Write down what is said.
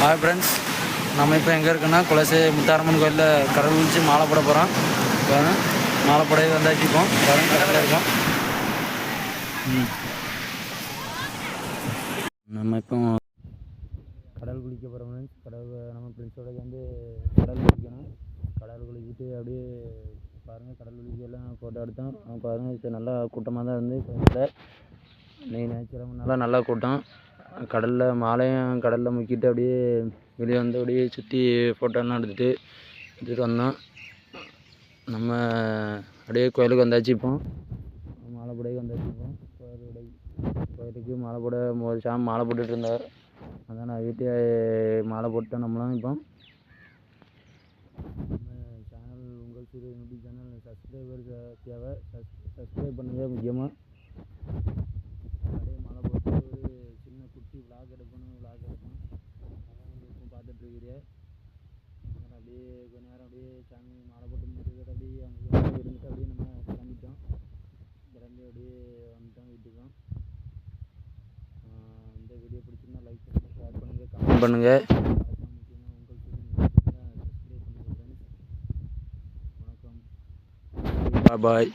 Hi friends நம்ம இப்போ எங்கே இருக்குன்னா குலசை முத்தாரம்மன் கோயிலில் கடல் வச்சு மாலை போட போகிறோம் மாலை போடவே வந்தாச்சு இப்போ பாருங்க கடலில் இருக்கோம் நம்ம இப்போ கடல் குளிக்க போகிறோம் ஃப்ரெண்ட்ஸ் கடல் நம்ம ஃப்ரெண்ட்ஸோட வந்து கடல் குளிக்கணும். கடல் குளிக்கிட்டு அப்படியே பாருங்கள் கடல் குளிக்கலாம் ஃபோட்டோ எடுத்தோம் அங்க பாருங்கள் இப்போ நல்லா கூட்டமாக தான் இருந்து கோயிலில். இன்னைக்கு நல்லா நல்லா கூட்டம். கடலில் மாலையும் கடலில் முக்கிட்டு அப்படியே வெளியே வந்து அப்படியே சுற்றி ஃபோட்டோலாம் எடுத்துகிட்டு எடுத்துகிட்டு வந்தோம். நம்ம அப்படியே கோயிலுக்கு வந்தாச்சு இப்போ. மாலை வந்தாச்சு இப்போ. கோயிலுடை கோயிலுக்கு மாலை போட ஒரு சாமி மாலை போட்டுட்டு இருந்தார். அதான் நான் வீட்டே மாலை போட்டோம் நம்மளும் இப்போ. நம்ம சேனல் உங்கள் சிறு யூடியூப் சேனல் சப்ஸ்கிரைபர் தேவை. சப்ஸ்கிரைப் பண்ணுங்கள் முக்கியமாக அப்படியே மாலை போட்டு ஒரு சின்ன குட்டி விளாக் எடுக்கணும் விளாக் எடுக்கணும் அதான் வந்து பார்த்துட்ருக்கிறீங்க அதனால் அப்படியே கொஞ்ச நேரம் அப்படியே சாமி மாலை போட்டு முடிச்சுட்டு அப்படியே அங்கே இருந்துட்டு அப்படியே நம்ம கிளம்பிட்டோம். கிளம்பி அப்படியே வந்துட்டோம் வீட்டுக்கும். இந்த வீடியோ பிடிச்சிருந்தா லைக் பண்ணுங்கள் ஷேர் பண்ணுங்கள் கமெண்ட் பண்ணுங்கள் முக்கியமாக உங்கள் பாய்